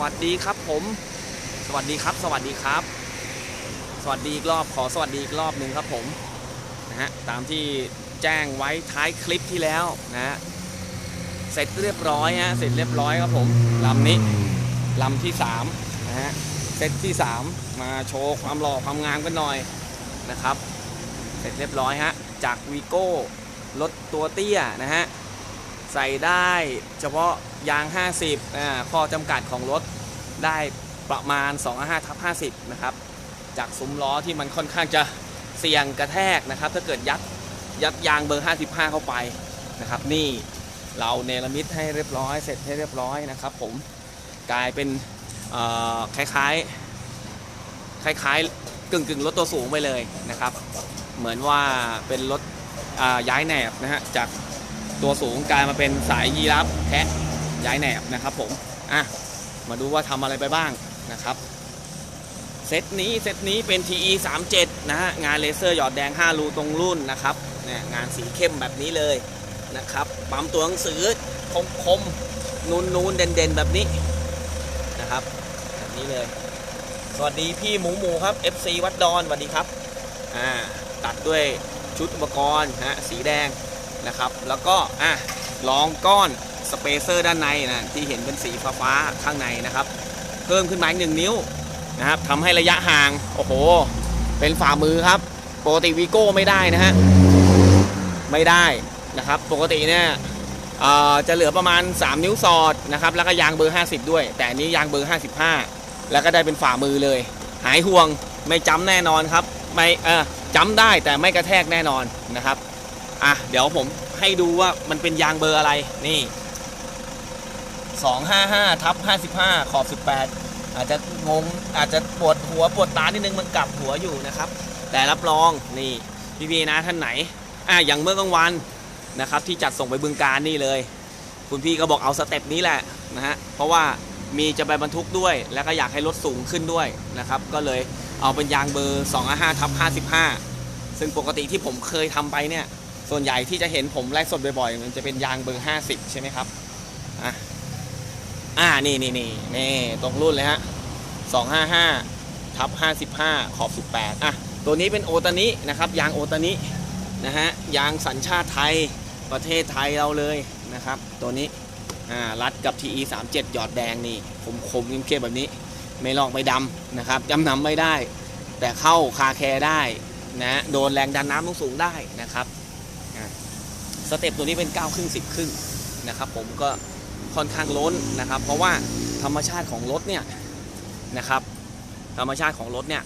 วัสดีครับผม สวัสดีครับ สวัสดีครับ สวัสดีอีกรอบขอสวัสดีอีกรอบหนึ่งครับผมนะฮะตามที่แจ้งไว้ท้ายคลิปที่แล้วนะฮะเสร็จเรียบร้อยฮะเสร็จเรียบร้อยครับผมลำนี้ลำที่3นะฮะเซตที่ 3 มาโชว์ความหล่อความงามกันหน่อยนะครับ เสร็จเรียบร้อยฮะจากวีโก้รถตัวเตี้ยนะฮะ ใส่ได้เฉพาะยาง 50อ่าข้อจำกัดของรถได้ประมาณ 2 5ทับ50 นะครับ จากซุ้มล้อที่มันค่อนข้างจะเสี่ยงกระแทกนะครับ ถ้าเกิดยัดยัดยางเบอร์ 55 เข้าไปนะครับ นี่เราเนรมิตให้เรียบร้อยเสร็จให้เรียบร้อยนะครับผมกลายเป็นคล้ายๆ คล้ายๆ กึ่งกึ่งๆรถตัวสูงไปเลยนะครับ เหมือนว่าเป็นรถย้ายแหนบนะฮะจาก ตัวสูงกลายมาเป็นสายยีรับแทะย้ายแหนบนะครับผมอะมาดูว่าทำอะไรไปบ้างนะครับเซตนี้เซตนี้เป็น TE 37นะฮะงานเลเซอร์หยอดแดง 5 รูตรงรุ่นนะครับเนี่ยงานสีเข้มแบบนี้เลยนะครับปั๊มตัวหนังสือคมคมนูนนูนๆเด่นเด่นๆแบบนี้นะครับแบบนี้เลย สวัสดีพี่หมูหมูครับ FC วัดดอนสวัสดีครับอ่าตัดด้วยชุดอุปกรณ์ฮะสีแดง นะครับ แล้วก็อะรองก้อนสเปเซอร์ด้านในนะที่เห็นเป็นสีฟ้าๆข้างในนะครับ เพิ่มขึ้นมาอีกหนึ่งนิ้วนะครับทำให้ระยะห่าง โอ้โห เป็นฝ่ามือครับ ปกติวีโก้ไม่ได้นะฮะ ไม่ได้นะครับ ปกติเนี่ยจะเหลือประมาณ 3 นิ้วสอดนะครับ แล้วก็ยางเบอร์ 50 ด้วย แต่อันนี้ยางเบอร์ 55 แล้วก็ได้เป็นฝ่ามือเลย หายห่วงไม่จ้ำแน่นอนครับ ไม่เออจำได้แต่ไม่กระแทกแน่นอนนะครับ อะเดี๋ยวผมให้ดูว่ามันเป็นยางเบอร์อะไรนี่ 255ทับ55 ขอบ 18 อาจจะงงอาจจะปวดหัวปวดตานิดนึงมันกลับหัวอยู่นะครับ แต่รับรองนี่พี่พีนะท่านไหนอะอย่างเมื่อกลางวันนะครับ ที่จัดส่งไปบึงการนี่เลย คุณพี่ก็บอกเอาสเต็ปนี้แหละนะฮะเพราะว่ามีจะไปบรรทุกด้วย แล้วก็อยากให้รถสูงขึ้นด้วยนะครับ ก็เลยเอาเป็นยางเบอร์ 255ทับ55 ซึ่งปกติที่ผมเคยทำไปเนี่ย ส่วนใหญ่ที่จะเห็นผมไลฟ์สดบ่อยๆ มันจะเป็นยางเบอร์ 50 ใช่ไหมครับ อะ อ่า นี่นี่นี่นี่ตรงรุ่นเลยฮะ 255ทับ55 ขอบ 18 อะ ตัวนี้เป็นโอตานินะครับ ยางโอตานินะฮะ ยางสัญชาติไทย ประเทศไทยเราเลยนะครับ ตัวนี้ อ่า รัดกับ TE 37หยอดแดงนี่คมคมเข้มๆแบบนี้ ไม่ลอกไม่ดำนะครับจำนำไม่ได้ แต่เข้าคาแคร์ได้นะ โดนแรงดันน้ำสูงได้นะครับ สเต็ปตัวนี้เป็น 9 ครึ่ง 10 ครึ่งนะครับผมก็ค่อนข้างล้นนะครับ เพราะว่าธรรมชาติของรถเนี่ยนะครับธรรมชาติของรถเนี่ย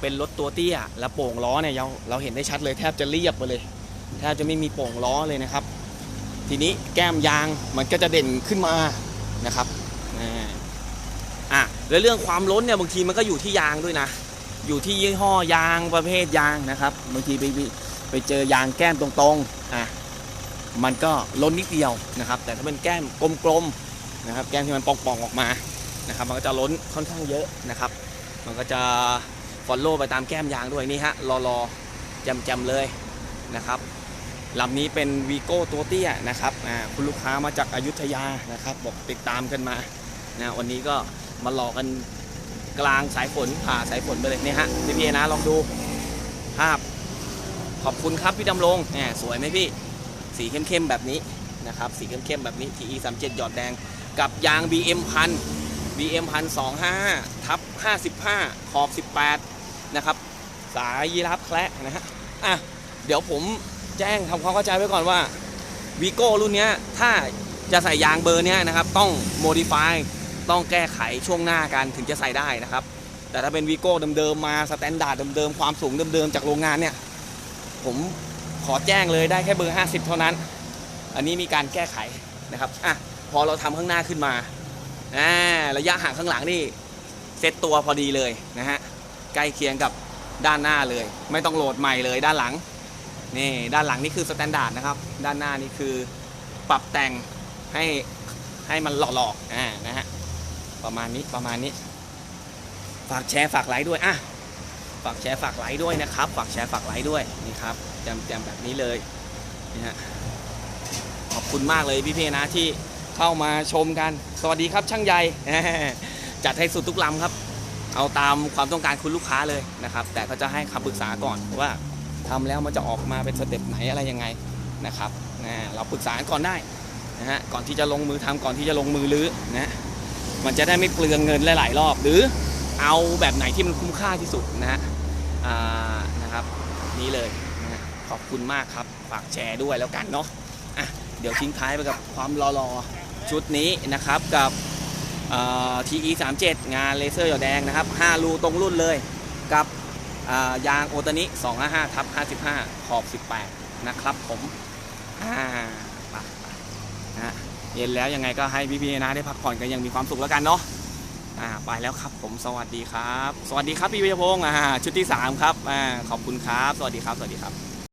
เป็นรถตัวเตี้ยและโป่งล้อเนี่ยเราเราเห็นได้ชัดเลยแทบจะเรียบไปเลยแทบจะไม่มีโป่งล้อเลยนะครับ ทีนี้แก้มยางมันก็จะเด่นขึ้นมานะครับอ่าอะแล้วเรื่องความล้นเนี่ยบางทีมันก็อยู่ที่ยางด้วยนะ อยู่ที่ยี่ห้อยางประเภทยางนะครับบางทีไปไปไปเจอยางแก้มตรงๆ อะมันก็ล้นนิดเดียวนะครับ แต่ถ้าเป็นแก้มกลมๆนะครับ แก้มที่มันป่องๆออกมานะครับ มันก็จะล้นค่อนข้างเยอะนะครับ มันก็จะฟอลโล่ไปตามแก้มยางด้วยนี่ฮะรอรอจำจำๆเลยนะครับลำนี้เป็นวีโก้ตัวเตี้ยนะครับอ่าคุณลูกค้ามาจากอายุทยานะครับบอกติดตามกันมานะวันนี้ก็มาหลอกกันกลางสายฝนผ่าสายฝนไปเลยเนี่ยฮะพี่พีนะลองดูภาพ ขอบคุณครับพี่ดำรงแหมสวยไหมพี่ สีเข้มๆแบบนี้นะครับ สีเข้มๆแบบนี้ TE 37หยอดแดง กับยาง BM พัน BM พันสองห้าทับ55ขอบ18นะครับ สายยีราฟแคละนะฮะ อะ เดี๋ยวผมแจ้งทำความเข้าใจไว้ก่อนว่าวีโก้รุ่นเนี้ยถ้าจะใส่ยางเบอร์เนี้ยนะครับ ต้อง modify ต้องแก้ไขช่วงหน้ากันถึงจะใส่ได้นะครับ แต่ถ้าเป็นวีโก้เดิมๆมาสแตนดาร์ดเดิมๆความสูงเดิมๆจากโรงงานเนี่ย ผมขอแจ้งเลยได้แค่เบอร์ 50 เท่านั้น อันนี้มีการแก้ไขนะครับอะพอเราทำข้างหน้าขึ้นมาอ่าระยะห่างข้างหลังนี่เซตตัวพอดีเลยนะฮะใกล้เคียงกับด้านหน้าเลย ไม่ต้องโหลดใหม่เลยด้านหลังนี่ด้านหลังนี่คือสแตนดาร์ดนะครับ ด้านหน้านี่คือปรับแต่งให้ให้มันหล่อๆอ่านะฮะประมาณนี้ประมาณนี้ ฝากแชร์ฝากไลค์ด้วยอะ ฝากแชร์ฝากไลค์ด้วยนะครับ ฝากแชร์ฝากไลค์ด้วยนี่ครับแจมแจมแบบนี้เลยนี่ฮะขอบคุณมากเลยพี่เพนะที่เข้ามาชมกัน สวัสดีครับช่างใหญ่จัดให้สุดทุกลำครับ เอาตามความต้องการคุณลูกค้าเลยนะครับ แต่ก็จะให้คำปรึกษาก่อนว่าทำแล้วมันจะออกมาเป็นสเต็ปไหนอะไรยังไงนะครับนะเราปรึกษาก่อนได้นะฮะก่อนที่จะลงมือทำก่อนที่จะลงมือรื้อนะมันจะได้ไม่เปลืองเงินหลาย ๆ รอบหรือ เอาแบบไหนที่มันคุ้มค่าที่สุดนะฮะนะครับนี่เลยนะขอบคุณมากครับ ฝากแชร์ด้วยแล้วกันเนาะอะเดี๋ยวทิ้งท้ายไปกับความรอๆชุดนี้นะครับกับทีอีสามเจ็ดงานเลเซอร์หยอดแดงนะครับ 5 รูตรงรุ่นเลยกับยางโอตานิ255ทับ55 ขอบ 18 นะครับผมอ่าปไปนะเย็นแล้วยังไงก็ให้พี่ๆนะได้พักผ่อนกันอยังมีความสุขแล้วกันเนาะ อ่าไปแล้วครับผมสวัสดีครับ สวัสดีครับพี่วิยพงศ์อ่าชุดที่ 3 ครับอ่าขอบคุณครับ สวัสดีครับ สวัสดีครับ